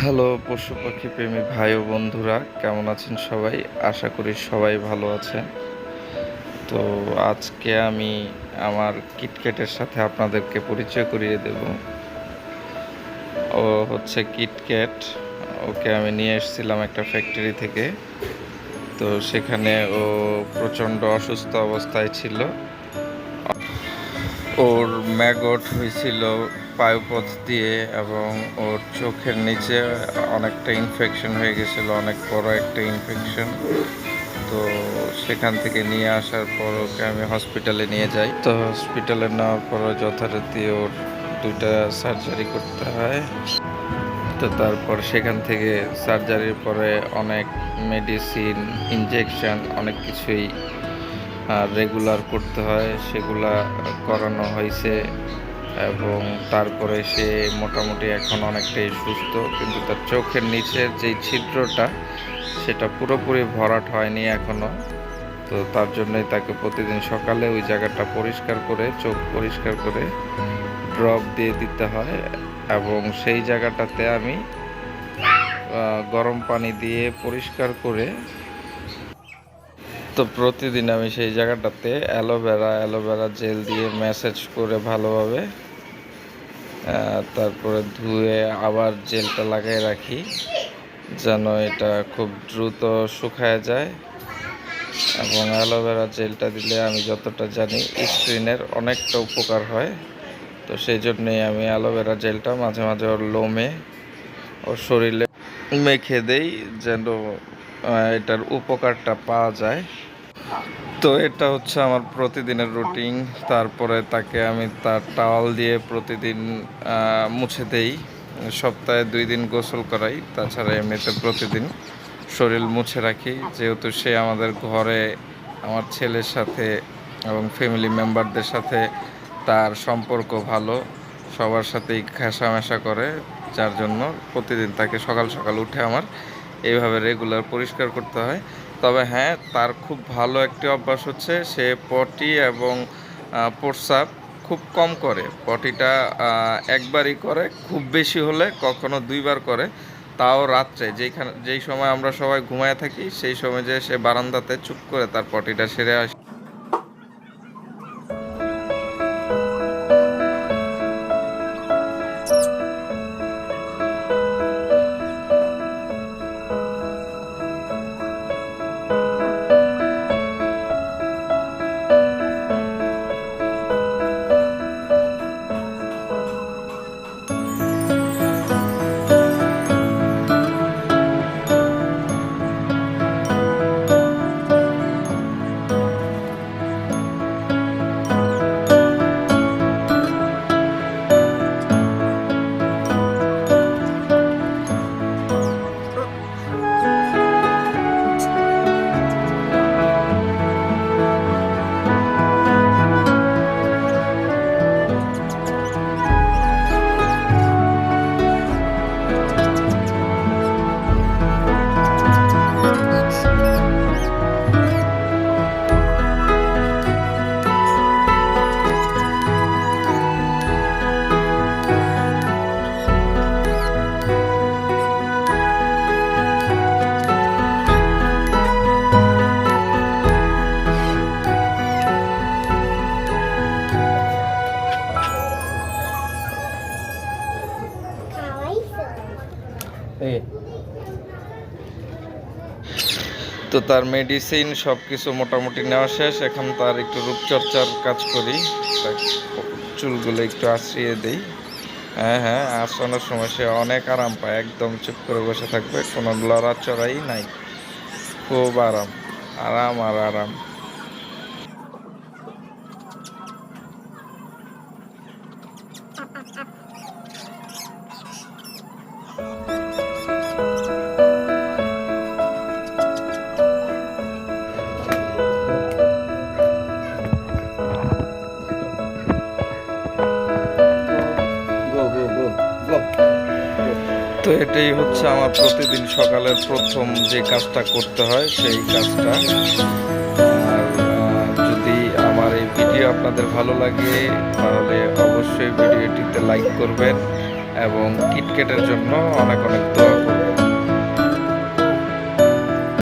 Hello পশু পাখি প্রেমী ভাই ও বন্ধুরা, কেমন আছেন সবাই? আশা করি সবাই ভালো আছেন। তো আজকে আমি আমার কিটক্যাটের সাথে আপনাদেরকে পরিচয় করিয়ে দেব। ও হচ্ছে কিটক্যাট ওকে আমি নিয়ে এসেছিলাম একটা ফ্যাক্টরি থেকে। তো সেখানে ও প্রচণ্ড অসুস্থ অবস্থায় ছিল। ওর ম্যাগট হয়েছিল পায়ুপথ দিয়ে এবং ওর চোখের নিচে অনেকটা ইনফেকশন হয়ে গেছিল, অনেক বড় একটা ইনফেকশন তো সেখান থেকে নিয়ে আসার পর ওকে আমি হসপিটালে নিয়ে যাই। তো হসপিটালে নেওয়ার পর যথারীতি ওর দুইটা সার্জারি করতে হয়। তো তারপর সেখান থেকে সার্জারির পরে অনেক মেডিসিন ইনজেকশন অনেক কিছুই রেগুলার করতে হয়, সেগুলা করানো হয়েছে এবং তারপরে সে মোটামুটি এখন অনেকটাই সুস্থ, কিন্তু তার চোখের নিচের যেই ছিদ্রটা, সেটা পুরোপুরি ভরাট হয়নি এখনও তো তার জন্যই তাকে প্রতিদিন সকালে ওই জায়গাটা পরিষ্কার করে, চোখ পরিষ্কার করে ড্রপ দিয়ে দিতে হয় এবং সেই জায়গাটাতে আমি গরম পানি দিয়ে পরিষ্কার করে তো প্রতিদিন আমি সেই জায়গাটাতে aloe vera aloe vera gel দিয়ে ম্যাসেজ করে ভালোভাবে তারপরে ধুয়ে আবার জেলটা লাগিয়ে রাখি, যেন এটা খুব দ্রুত শুকায় যায়। এবং অ্যালোভেরা জেলটা দিলে আমি যতটা জানি স্ক্রিনের অনেকটা উপকার হয়। তো সেই জন্যই আমি অ্যালোভেরা জেলটা মাঝে মাঝে ওর লোমে, ওর শরীরে মেখে দেই, যেন এটার উপকারটা পাওয়া যায়। তো এটা হচ্ছে আমার প্রতিদিনের রুটিন। তারপরে তাকে আমি তার টাওয়াল দিয়ে প্রতিদিন মুছে দেই। সপ্তাহে দুই দিন গোসল করাই। তাছাড়া এমনিতে প্রতিদিন শরীর মুছে রাখি। যেহেতু সে আমাদের ঘরে, আমার ছেলের সাথে এবং ফ্যামিলি মেম্বারদের সাথে তার সম্পর্ক ভালো। সবার সাথেই ঘেঁষামেশা করে। যার জন্য প্রতিদিন তাকে সকাল সকাল উঠে আমার এইভাবে রেগুলার পরিষ্কার করতে হয়। তবে হ্যাঁ তার খুব ভালো একটি অভ্যাস হচ্ছে, সে পটি এবং প্রস্রাব খুব কম করে। পটিটা একবারই করে, খুব বেশি হলে কখনো দুইবার করে। তাও রাত্রে, যেখানে, যেই সময় আমরা সবাই ঘুমায় থাকি, সেই সময় যে সে বারান্দাতে চুপ করে তার পটিটা সেরে আসে। তো তার মেডিসিন সব কিছু মোটামুটি নেওয়া শেষ, এখন তার একটু রূপচর্চার কাজ করি। চুলগুলো একটু আশ্রিয়ে দিই। হ্যাঁ হ্যাঁ আসানোর সময় সে অনেক আরাম পায়, একদম চুপ করে বসে থাকবে, কোনো লড়াচড়াই নাই। খুব আরাম আরাম আর আরাম। তো এটাই হচ্ছে আমার প্রতিদিন সকালের প্রথম যে কাজটা করতে হয়, সেই কাজটা। যদি আমার এই ভিডিও আপনাদের ভালো লাগে, তাহলে অবশ্যই ভিডিওটিতে লাইক করবেন এবং কিটকেটের জন্য অনেক অনেক দোয়া করবেন।